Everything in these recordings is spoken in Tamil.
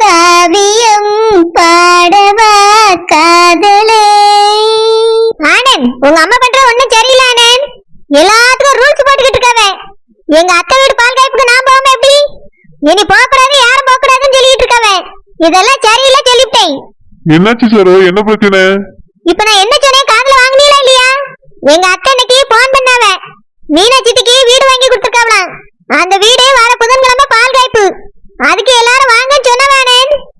காவியம் பாடவா காதலே. ஆனந்த் உங்க அம்மா பண்ற ஒண்ணும் சரியில்லை ஆனந்த் எல்லாத்துக்கும் ரூல்ஸ் போட்டுக்கிட்டு இருக்காவ எங்க அத்தை வீடு பால் காய்ப்புக்கு நான் போகாம எப்படி? இனி போக கூடாது யாரும் போக கூடாதுன்னு சொல்லிட்டு இருக்காவ இதெல்லாம் சரியில்லை சொல்லிவிட்டேன் என்னாச்சு சார்? என்ன பிரச்சனை? இப்ப நான் என்ன சொன்னேன்? காதுல வாங்குனீங்களா இல்லையா? எங்க அத்தை இன்னைக்கு போன் பண்ணாவ மீனா சித்திக்கு வீடு வாங்கி கொடுத்துருக்காவலாம் அந்த வீடு வர புதன்கிழமை பால் காய்ப்பு. அதுக்கு எல்லாரும் சொன்னவானே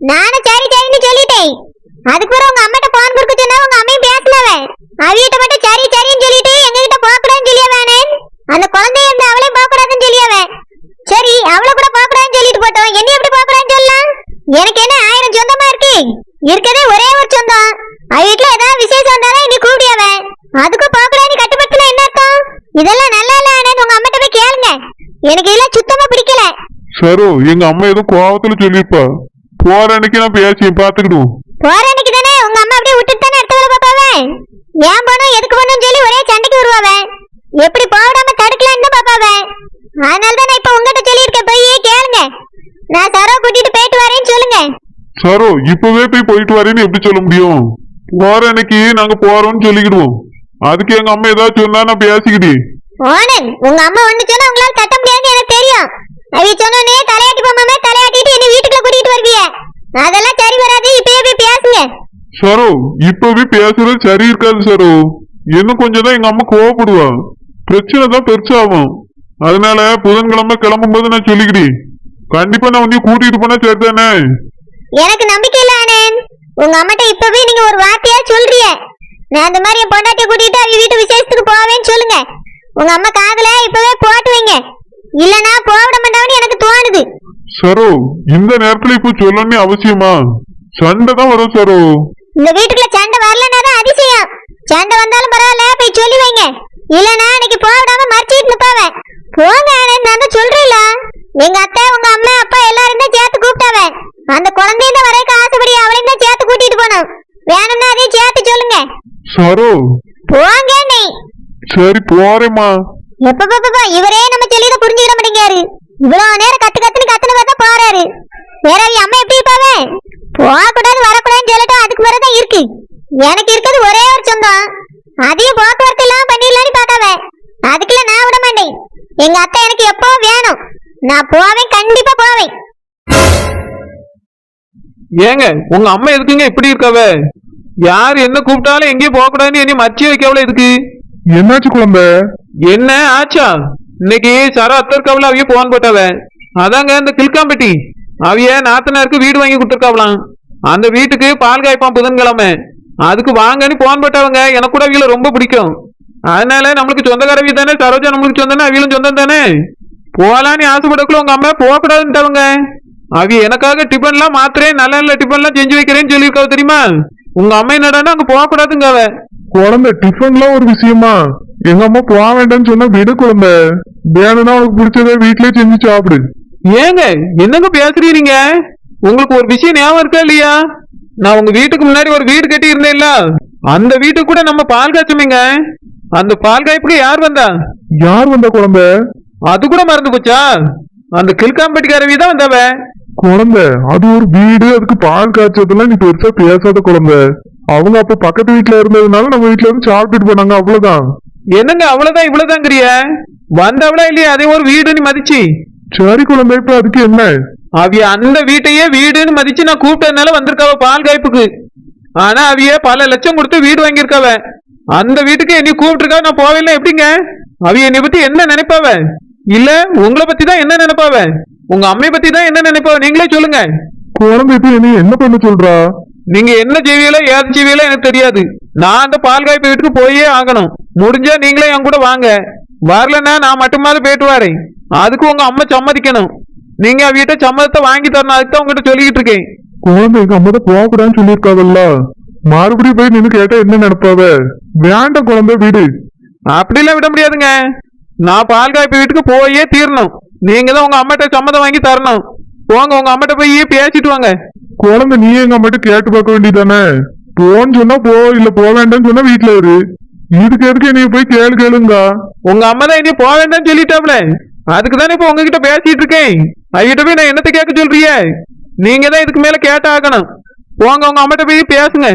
நானும் சரி சரின்னு சொல்லிட்டேன். அதுக்கு பிறகு உங்க அம்மாட்ட போன் கொடுக்க சொன்னா உங்க அம்மையும் பேசலவன் அவியிட்ட மட்டும் சரி சரின்னு சொல்லிட்டு எங்க கிட்ட போக கூடாதுன்னு சொல்லியவானே. அந்த குழந்தைய இருந்து அவளையும் போக கூடாதுன்னு சொல்லியவ. சரி அவளை கூட போக கூடாதுன்னு சொல்லிட்டு போட்டோம். என்ன எப்படி போக கூடாதுன்னு சொல்லலாம்? எனக்கு என்ன ஆயிரம் சொந்தமா இருக்கு? இருக்கதே ஒரே ஒரு சொந்தம். அவ வீட்டுல ஏதாவது விசேஷம் வந்தாலும் இனி கூப்பிடியாவ அதுக்கும் போகக்கூடாது கட்டுப்படுத்தினா என்ன அர்த்தம்? இதெல்லாம் நல்லா இல்ல ஆனந்த் உங்க அம்மாட்ட போய் கேளுங்க. எனக்கு இதெல்லாம் சுத்தமா பிடிக்கல. சரோ எங்க அம்மா ஏதோ கோவத்துல சொல்லிருப்பா போற அன்னைக்கு நான் பேசி பாத்துக்கிடுவோம் போற அன்னைக்கு தானே உங்க அம்மா அப்படியே விட்டுட்டு தானே அடுத்த வேலை ஏன் போனோம் எதுக்கு போனோம்னு சொல்லி ஒரே சண்டைக்கு வருவாவ? எப்படி போடாம தடுக்கலான்னு தான் பாப்பாவ அதனால தான் இப்ப உங்ககிட்ட சொல்லியிருக்கேன் போய் கேளுங்க. நான் சரோ கூட்டிட்டு போயிட்டு வரேன்னு சொல்லுங்க. சரோ இப்பவே போய் போயிட்டு வரேன்னு எப்படி சொல்ல முடியும்? போற அன்னைக்கு நாங்க போறோம்னு சொல்லிக்கிடுவோம். அதுக்கு எங்க அம்மா ஏதாவது சொன்னா நான் பேசிக்கிட்டேன் ஓனன் உங்க அம்மா ஒண்ணு சொன்னா உங்களால தட்ட முடியாதுன்னு எனக்கு தெரியும். அவி சொன்னோனே தலையாட்டி போமாமே தலையாட்டிட்டு என்ன வீட்டுக்குள்ள கூட்டிட்டு வருவிய? அதெல்லாம் சரி வராது இப்பயே போய் பேசுங்க. சரோ இப்பவே பேசுறது சரி இருக்காது சரோ இன்னும் கொஞ்சம் தான் எங்க அம்மா கோவப்படுவா. பிரச்சனை தான் பெருசாகும். அதனால புதன்கிழமை கிளம்பும் போது நான் சொல்லிக்கிட்டேன் கண்டிப்பா நான் வந்து கூட்டிட்டு போனா சரிதானே? எனக்கு நம்பிக்கை இல்ல ஆனன் உங்க அம்மாட்ட இப்பவே நீங்க ஒரு வார்த்தையா சொல்றிய. நான் அந்த மாதிரி என் பொண்டாட்டிய கூட்டிட்டு அவ வீட்டு விசேஷத்துக்கு போவேன்னு சொல்லுங்க. உங்க அம்மா காதுல இப்பவே போட்டு வைங்க. இல்லனா போக விட மாட்டாங்கன்னு எனக்கு தோணுது. சரோ இந்த நேரத்துல இப்ப சொல்லணும்னு அவசியமா? சண்டை தான் வரும் சரோ. இந்த வீட்டுக்குள்ள சண்டை வரலன்னா அதிசயம். சண்டை வந்தாலும் பரவாயில்ல போய் சொல்லி வைங்க. இல்லனா இன்னைக்கு போக விடாம மறைச்சிட்டு நிப்பாவ. போங்க நான் தான் சொல்றேன்ல. எங்க அத்தை உங்க அம்மா அப்பா எல்லாரும் தான் சேர்த்து கூப்பிட்டாவ. அந்த குழந்தைய தான் வரைக்கும் ஆசைப்படி அவளையும் தான் சேர்த்து கூட்டிட்டு போனோம். வேணும்னா அதையும் சேர்த்து சொல்லுங்க. சரோ. போங்க நீ சரி போறேம்மா. எப்பப்பப்பா இவரே நம்ம சொல்லியத புரிஞ்சுக்கிட மாட்டேங்காரு இவ்வளவு நேரம் கத்து கத்துன்னு கத்துன பார்த்தா போறாரு. வேற அம்மா எப்படி இருப்பாவே? போகக்கூடாது வரக்கூடாதுன்னு சொல்லட்டும் அதுக்கு பிறகுதான் இருக்கு. எனக்கு இருக்கிறது ஒரே ஒரு சொந்தம். அதையும் போக்குவரத்து இல்லாம பண்ணிடலான்னு பார்க்காவ அதுக்குள்ள நான் விட மாட்டேன். எங்க அத்தை எனக்கு எப்பவும் வேணும். நான் போவேன் கண்டிப்பா போவேன். ஏங்க உங்க அம்மா எதுக்குங்க இப்படி இருக்காவ? யார் என்ன கூப்பிட்டாலும் எங்கேயும் போக கூடாதுன்னு என்னை மச்சி வைக்கவள எதுக்கு? என்னாச்சு குழந்தை? என்ன ஆச்சா? இன்னைக்கு சர அத்தர்காவில் அவிய போன் போட்டாவ. அதாங்க இந்த கில்காம்பட்டி. அவிய நாத்தனாருக்கு வீடு வாங்கி கொடுத்துருக்காவலாம். அந்த வீட்டுக்கு பால் காய்ப்பான் புதன்கிழமை. அதுக்கு வாங்கன்னு போன் போட்டவங்க. எனக்கு கூட அவியல ரொம்ப பிடிக்கும். அதனால நம்மளுக்கு சொந்தக்காரவி தானே? சரோஜா நம்மளுக்கு சொந்தம் அவியலும் சொந்தம் தானே? போகலான்னு ஆசைப்படக்குள்ள உங்க அம்மா போகக்கூடாதுன்ட்டவங்க. அவி எனக்காக டிஃபன்லாம் மாத்திரேன் நல்ல நல்ல டிஃபன்லாம் செஞ்சு வைக்கிறேன்னு சொல்லியிருக்காவ தெரியுமா? உங்க அம்மா என்னடான்னா அங்க போகக்கூடாதுங்க அவ. குழந்தை டிஃபன்லாம் ஒரு விஷயமா? எங்க அம்மா போக வேண்டாம்னு சொன்னா விடு குழந்தை. வேணும்னா உனக்கு பிடிச்சத வீட்லயே செஞ்சு சாப்பிடு. ஏங்க என்னங்க பேசுறீங்க? உங்களுக்கு ஒரு விஷயம் ஞாபகம் இருக்கா இல்லையா? நான் உங்க வீட்டுக்கு முன்னாடி ஒரு வீடு கட்டி இருந்தேன்ல அந்த வீட்டுக்கு கூட நம்ம பால் காய்ச்சோமேங்க. அந்த பால் காய்ப்புக்கு யார் வந்தா? யார் வந்த குழந்தை? அது கூட மறந்து போச்சா? அந்த கில்காம்பட்டிக்காரவி தான் வந்தவ. குழந்தை அது ஒரு வீடு அதுக்கு பால் காய்ச்சதெல்லாம் நீ பெருசா பேசாத குழந்தை. அவங்க அப்ப பக்கத்து வீட்டுல இருந்ததுனால நம்ம வீட்டுல இருந்து சாப்பிட்டுட்டு போனாங்க அவ்வளவுதான். என்னங்க அவ்வளவுதான் இவ்வளவுதாங்கிறிய வந்தவளா இல்லையா? அதே ஒரு வீடுன்னு மதிச்சு. சரி குழந்தை இப்ப அதுக்கு என்ன? அவிய அந்த வீட்டையே வீடுன்னு மதிச்சு நான் கூப்பிட்டதுனால வந்திருக்காவ பால் காய்ப்புக்கு. ஆனா அவிய பல லட்சம் கொடுத்து வீடு வாங்கியிருக்காவ. அந்த வீட்டுக்கு என்னை கூப்பிட்டுருக்காவ நான் போவேல எப்படிங்க? அவிய என்னை பத்தி என்ன நினைப்பாவ? இல்ல உங்களை பத்தி தான் என்ன நினைப்பாவ? உங்க அம்மைய பத்தி தான் என்ன நினைப்பாவ? நீங்களே சொல்லுங்க. குழந்தை இப்ப நீ என்ன பண்ண சொல்றா? நீங்க என்ன செய்வீங்களோ ஏது செய்வீங்களோ எனக்கு தெரியாது. நான் அந்த பால் காய்ப்பு வீட்டுக்கு போயே ஆகணும். முடிஞ்சா நீங்களே என் கூட வாங்க. வரலன்னா நான் மட்டுமாவது போயிட்டு வரேன். அதுக்கு உங்க அம்மா சம்மதிக்கணும். நீங்க வீட்டை சம்மதத்தை வாங்கி தரணும். அதுக்கு தான் உங்ககிட்ட சொல்லிக்கிட்டு இருக்கேன். குழந்தை எங்க அம்மா தான் போகக்கூடாதுன்னு சொல்லியிருக்காவல்ல? மறுபடியும் போய் நின்னு கேட்டா என்ன நினைப்பாவ? வேண்டாம் குழந்தை வீடு. அப்படிலாம் விட முடியாதுங்க. நான் பால் காய்ப்பு வீட்டுக்கு போயே தீரணும். நீங்க தான் உங்க அம்மாட்ட சம்மதம் வாங்கி தரணும். போங்க உங்க அம்மாட்ட போய் பேசிட்டு வாங்க. குழந்தை நீ எங்க மட்டும் கேட்டு பார்க்க வேண்டியதானே போன்னு சொன்னா போ இல்ல போக வேண்டாம்னு சொன்னா வீட்டுல இரு. இதுக்கு எதுக்கு நீ போய் கேளு கேளுங்க. உங்க அம்மா தான் இனி போக வேண்டாம்னு சொல்லிட்டாப்ல. அதுக்கு தானே இப்ப உங்ககிட்ட பேசிட்டு இருக்கேன். அவகிட்ட போய் நான் என்னத்த கேட்க சொல்றிய நீங்க தான் இதுக்கு மேல கேட்டாகணும். போங்க உங்க அம்மாட்ட போய் பேசுங்க.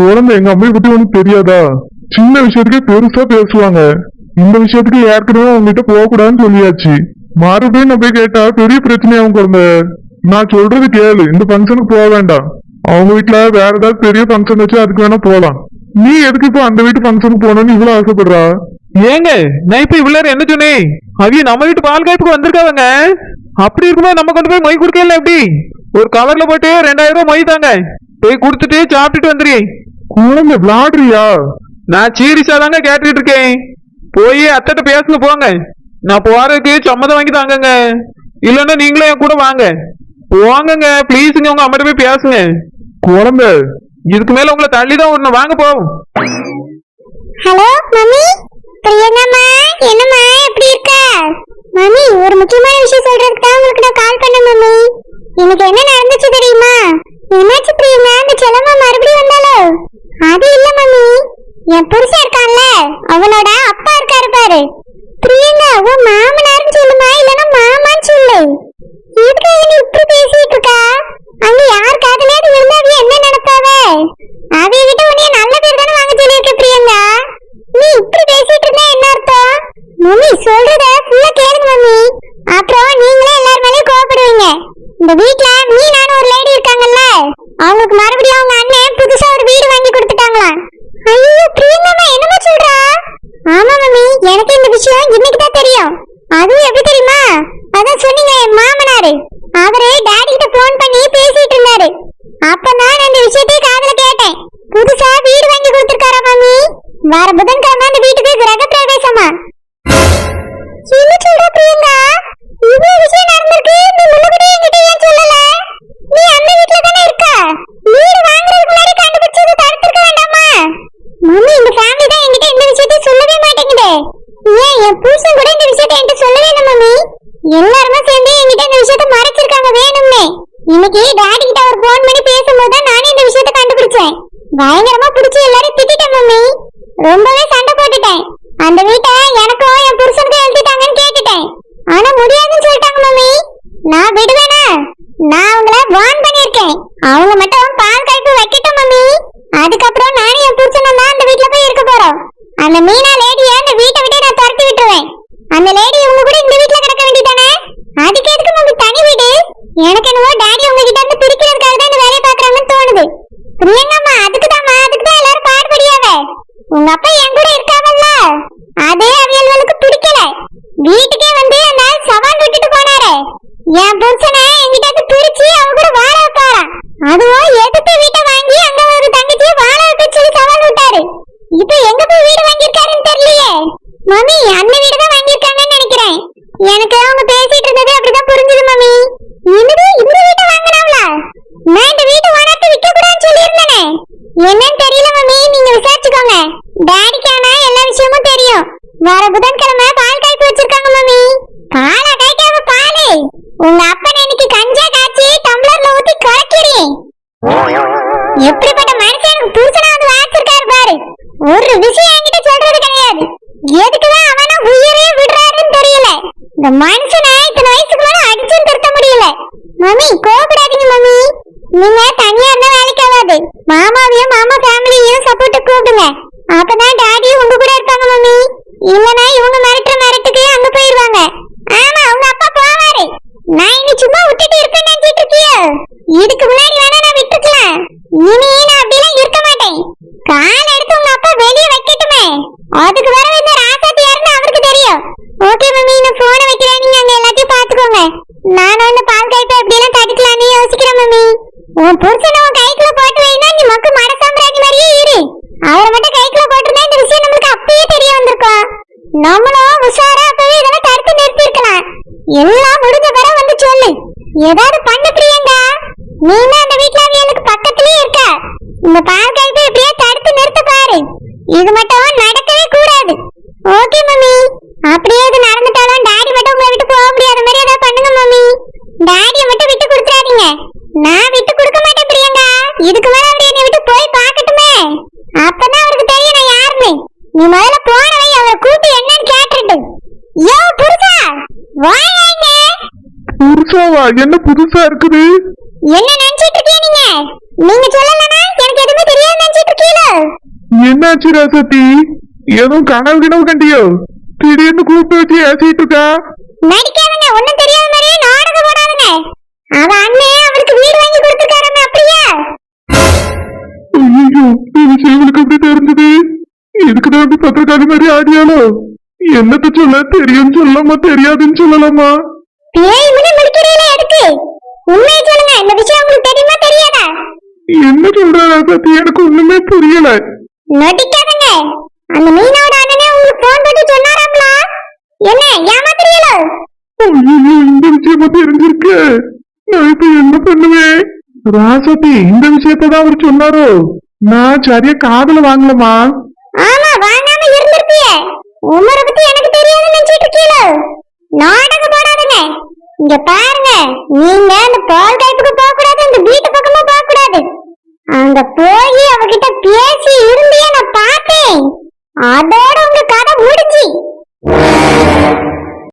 குழந்தை எங்க அம்மையை பத்தி உனக்கு தெரியாதா? சின்ன விஷயத்துக்கே பெருசா பேசுவாங்க. இந்த விஷயத்துக்கு ஏற்கனவே உங்ககிட்ட போக கூடாதுன்னு சொல்லியாச்சு. மறுபடியும் நான் போய் கேட்டா பெரிய பிரச்சனையாகும் குழந்தை. நான் சொல்றது கேளு. இந்த ஃபங்க்ஷனுக்கு போக வேண்டாம். அவங்க வீட்ல வேற ஏதாவது பெரிய ஃபங்க்ஷன் வச்சு அதுக்கு வேணா போலாம். நீ எதுக்கு இப்போ அந்த வீட்டு ஃபங்க்ஷனுக்கு போகணும்னு இவ்வளவு ஆசைப்படுறா? ஏங்க நான் இப்ப இவ்வளவு என்ன சொன்னேன்? அவிய நம்ம வீட்டு பால் காய்ப்புக்கு வந்திருக்காவங்க. அப்படி இருக்கும்போது நம்ம கொண்டு போய் மொய் குடுக்கல எப்படி? ஒரு கவர்ல போட்டு ரெண்டாயிரம் ரூபாய் மொய் தாங்க. போய் கொடுத்துட்டு சாப்பிட்டுட்டு வந்துரு. குழந்தை விளாடுறியா நான் சீரியஸா தாங்க கேட்டுட்டு இருக்கேன். போய் அத்தட்ட பேசுங்க போங்க. நான் போறதுக்கு சம்மதம் வாங்கி தாங்கங்க. இல்லைன்னா நீங்களும் என் கூட வாங்க. போங்கங்க ப்ளீஸுங்க உங்க அம்மாட்ட போய் பேசுங்க. குழந்தை இதுக்கு மேல உங்களை தள்ளி தான் விடணும். வாங்க போவோம் ஹலோ மம்மி? பிரியங்கம்மா என்னம்மா எப்படி இருக்க? மம்மி ஒரு முக்கியமான விஷயம் சொல்றதுக்கு தான் உங்களுக்கு நான் கால் பண்ணேன் மம்மி. இன்னைக்கு என்ன நடந்துச்சு தெரியுமா? என்னாச்சு பிரியங்கா? அந்த செலமா மறுபடியும் வந்தாலோ? அது இல்ல மம்மி. என் புருஷன் இருக்கான்ல அவனோட அப்பா இருக்காரு பாரு பிரியங்கா உன் மாமனார்னு சொல்லுமா இல்லனா மாமான்னு சொல்லு எதுக்காக நீ இப்படி பேசிட்டு இருக்கா அங்க யார் காதலையாவது விழுந்தா அவ என்ன நினைப்பாவே அவைய கிட்ட உன்னைய நல்ல பேர் தானே வாங்க சொல்லியிருக்க பிரியங்கா நீ இப்படி பேசிட்டு இருந்தா என்ன அர்த்தம் மம்மி சொல்றத ஃபுல்லா கேளுங்க மம்மி அப்புறம் நீங்களே எல்லார் மேலயும் கோவப்படுவீங்க இந்த வீட்ல மீனான ஒரு லேடி இருக்காங்கல்ல அவங்களுக்கு மறுபடியும் அவங்க அண்ணன் புதுசா ஒரு வீடு வாங்கி கொடுத்துட்டாங்களாம் ஐயோ பிரியங்கம்மா என்னமா சொல்றா ஆமா மம்மி எனக்கு இந்த விஷயம் இன்னைக்கு தான் தெரியும் அதுவும் எப்படி தெரியுமா அதான் சொன்னீங்க என் மாமனாரு அவரு டாடி கிட்ட போன் பண்ணி பேசிட்டு இருந்தாரு அப்பதான் நான் இந்த விஷயத்தை காதுல கேட்டேன் புதுசா வீடு வாங்கி கொடுத்திருக்காரா மம்மி வர புதன்கிழமை அந்த வீட்டுக்கு கிரக பிரவேசமா என்ன சொல்ற பிரியங்கா இவ்வளவு விஷயம் நடந்திருக்கு. நீ முன்னக்கூட்டியே என்கிட்ட ஏன் சொல்லல? நீ அந்த வீட்ல தானே இருக்க? வீடு வாங்குறதுக்கு முன்னாடி கண்டுபிடிச்சது தடுத்திருக்க வேண்டாமா? மம்மி இந்த ஃபேமிலி தான் என்கிட்ட இந்த விஷயத்தை சொல்லவே மாட்டேங்குதே. ஏன் என் புருஷன் கூட இந்த விஷயத்தை என்கிட்ட சொல்லவே இல்லை மம்மி? எல்லாருமே சேர்ந்து என்கிட்ட இந்த விஷயத்தை மறைச்சிருக்காங்க வேணும்னே. இன்னைக்கு டாடி கிட்ட அவர் போன் பண்ணி பேசும்போது தான் நானே இந்த விஷயத்தை கண்டுபிடிச்சேன். பயங்கரமா பிடிச்சி எல்லாரும் திட்டிட்டேன் மம்மி. ரொம்பவே சண்டை போட்டுட்டேன். அந்த வீட்டை எனக்கும் என் புருஷனுக்கும் எழுதிட்டாங்கன்னு கேட்டுட்டேன். ஆனா முடியாதுன்னு சொல்லிட்டாங்க மம்மி. நான் விடுவேனா? நான் அவங்கள வார்ன் பண்ணிருக்கேன் அவங்க மட்டும் பால் கழிப்பு வைக்கட்டும் மம்மி. அதுக்கப்புறம் நானும் என் புருஷனும் தான் அந்த வீட்டுல போய் இருக்க போறோம். அந்த மீனா லேடிய அந்த வீட்டை விட்டு நான் துரத்தி விட்டுருவேன் அந்த லேடி உங்க கூட இந்த வீட்ல கிடக்க வேண்டியதானே அதுக்கு எதுக்கு உங்களுக்கு தனி வீடு எனக்கு என்னவோ டாடி உங்ககிட்ட இருந்து பிரிக்கிறதுக்காக தான் இந்த வேலையை பாக்குறாங்கன்னு தோணுது பிரியங்கம்மா அதுக்கு தான்மா அதுக்கு தான் எல்லாரும் பாடுபடியாவ உங்க அப்பா என் கூட இருக்காமல்ல அதே அவியல்களுக்கு பிடிக்கல வீட்டுக்கே வந்து அந்த ஆள் சவால் விட்டுட்டு போனாரு என் புருஷனை என்கிட்ட இருந்து பிரிச்சு அவங்க கூட வாழ வைப்பாராம் அதுவும் எதிர்த்து வீட்டை வாங்கி அங்க ஒரு தங்கச்சியை வாழ வைக்க சொல்லி சவால் விட்டாரு இப்போ எங்க போய் வீடு வாங்கியிருக்காருன்னு தெரியலையே மம்மி அந்த வீடு தான் வாங்கியிருக்காங்கன்னு நினைக்கிறேன் எனக்கு அவங்க பேசிட்டு இருந்தது அப்படிதான் புரிஞ்சுது மம்மி என்னது இந்த வீட்டை வாங்கினாங்களா நான் இந்த வீட்டை ஓனர்ட்ட விற்க கூடாதுன்னு சொல்லியிருந்தேனே என்னன்னு தெரியல மம்மி நீங்க விசாரிச்சுக்கோங்க டாடிக்கான எல்லா விஷயமும் தெரியும். வர புதன்கிழமை பால் காய்ச்சி வச்சிருக்காங்க மம்மி. பாலா காய்க்காம பாலு. உங்க அப்பன் இன்னைக்கு கஞ்சா காய்ச்சி டம்ளர்ல ஊத்தி கலக்கிறேன் எப்படிப்பட்ட மனுஷன்? எனக்கு புருஷனா வந்து வாச்சிருக்காரு பாரு. ஒரு விஷயம் என்கிட்ட சொல்றது கிடையாது. எதுக்குதான் அவன உயிரே விடுறாருன்னு தெரியல. இந்த மனுஷனை இத்தனை வயசுக்கு மேல அடிச்சும் திருத்த முடியல. மம்மி கோபப்படாதீங்க மம்மி. நீங்க தனியா இருந்தா வேலைக்கு ஆகாது. மாமாவையும் மாமா ஃபேமிலியையும் சப்போர்ட் கூப்பிடுங்க. அப்பதான் டாடி உங்க கூட இருப்பாங்க மம்மி. இல்லனா இவங்க மிரட்டுற மிரட்டுக்கு அங்க போயிருவாங்க. ஆமா உங்க அப்பா போவாரு. நான் இனி சும்மா விட்டுட்டு இருக்கேன்னு நினைச்சிட்டு இருக்கியோ. இதுக்கு முன்னாடி வேணா நான் விட்டுக்கலாம் இனி நான் அப்படிலாம் இருக்க மாட்டேன் கால் எடுத்து உங்க அப்பா வெளிய வைக்கட்டுமே அதுக்கு வர இந்த ராசாத்தி யாருன்னு அவருக்கு தெரியும் ஓகே மம்மி நான் போனை வைக்கிறேன் நீங்க அங்க எல்லாத்தையும் பாத்துக்கோங்க நானும் அந்த பால் கைப்பை எப்படி எல்லாம் தடுக்கலாம்னு யோசிக்கிறேன் மம்மி உன் புருஷனை உன் கைக்குள்ள போட்டு வைனா நீ மக்கு மட சாம்ராஜ் மாதிரியே இரு அவரை மட்டும் கைக்குள்ள போட்டிருந்தா இந்த விஷயம் நம்மளுக்கு அப்பயே தெரிய வந்திருக்கும் நம்மளும் உஷாரா அப்பவே இதெல்லாம் தடுத்து நிறுத்தி இருக்கலாம் எல்லாம் முடிஞ்ச வர வந்து சொல்லு. ஏதாவது பண்ணு பிரியங்கா நீங்க அந்த வீட்ல எனக்கு பக்கத்துலயே இருக்க. இந்த பால் கைப்பை எப்படியே தடுத்து நிறுத்த பாரு. இது மட்டும் நடக்கவே கூடாது. Okay mummy. அப்படியே இது நடந்துட்டாலும் டாடி மட்டும் உங்களை விட்டு போக முடியாத மாதிரி ஏதாவது பண்ணுங்க மம்மி. டாடியை மட்டும் விட்டு கொடுத்துறாதீங்க நான் விட்டு கொடுக்க மாட்டேன் பிரியங்கா. இதுக்கு மேல அவர் என்னை விட்டு போய் பார்க்கட்டுமே. அப்பதான் அவருக்கு தெரியும் நான் யாருன்னு. நீ முதல்ல போன புருஷாவா என்ன புதுசா இருக்குது? என்ன நினைச்சிட்டு இருக்கீங்க நீங்க? நீங்க சொல்லலனா எனக்கு எதுவுமே தெரியாது நினைச்சிட்டு இருக்கீங்களோ? என்னாச்சு ராசத்தி? எதுவும் கனவு கிணவு கண்டியோ? திடீர்னு கூப்பிட்டு வச்சு ஏசிட்டு இருக்கா? நடிக்காதங்க ஒண்ணும் தெரியாத மாதிரியே நாடகம் போடாதுங்க. அவ அண்ணன் அவளுக்கு வீடு வாங்கி கொடுத்துருக்காருங்க அப்படியா? ஐயோ விஷயம் இவளுக்கு எப்படி தெரிஞ்சது? இதுக்குதான் இப்படி பத்திரக்காளி மாதிரி ஆடியாலோ என்னத்த சொல்ல? தெரியும் சொல்லலாமா? தெரியாதுன்னு சொல்லலாமா? பேய் முடி முடிக்கிறீங்களே எதுக்கு உண்மையை சொல்லுங்க இந்த விஷயம் உங்களுக்கு தெரியுமா தெரியாதா? என்ன சொல்ற ராசத்தி எனக்கு ஒண்ணுமே புரியல. நடிக்காதங்க. அந்த மீனோட அண்ணனே உங்களுக்கு போன் பண்ணி சொன்னாராம்ல? என்ன ஏமாத்துறீங்களோ? ஐயோ இந்த விஷயமா தெரிஞ்சிருக்கு? நான் இப்ப என்ன பண்ணுவேன் ராசத்தி இந்த விஷயத்தான் அவர் சொன்னாரோ? நான் சரியா காதுல வாங்கலமா? ஆமா வாங்காம இருந்திருப்பிய. உமரை பத்தி எனக்கு தெரியாது நினைச்சிட்டு இருக்கீங்களோ? போடாதுங்க இங்க பாருங்க நீங்க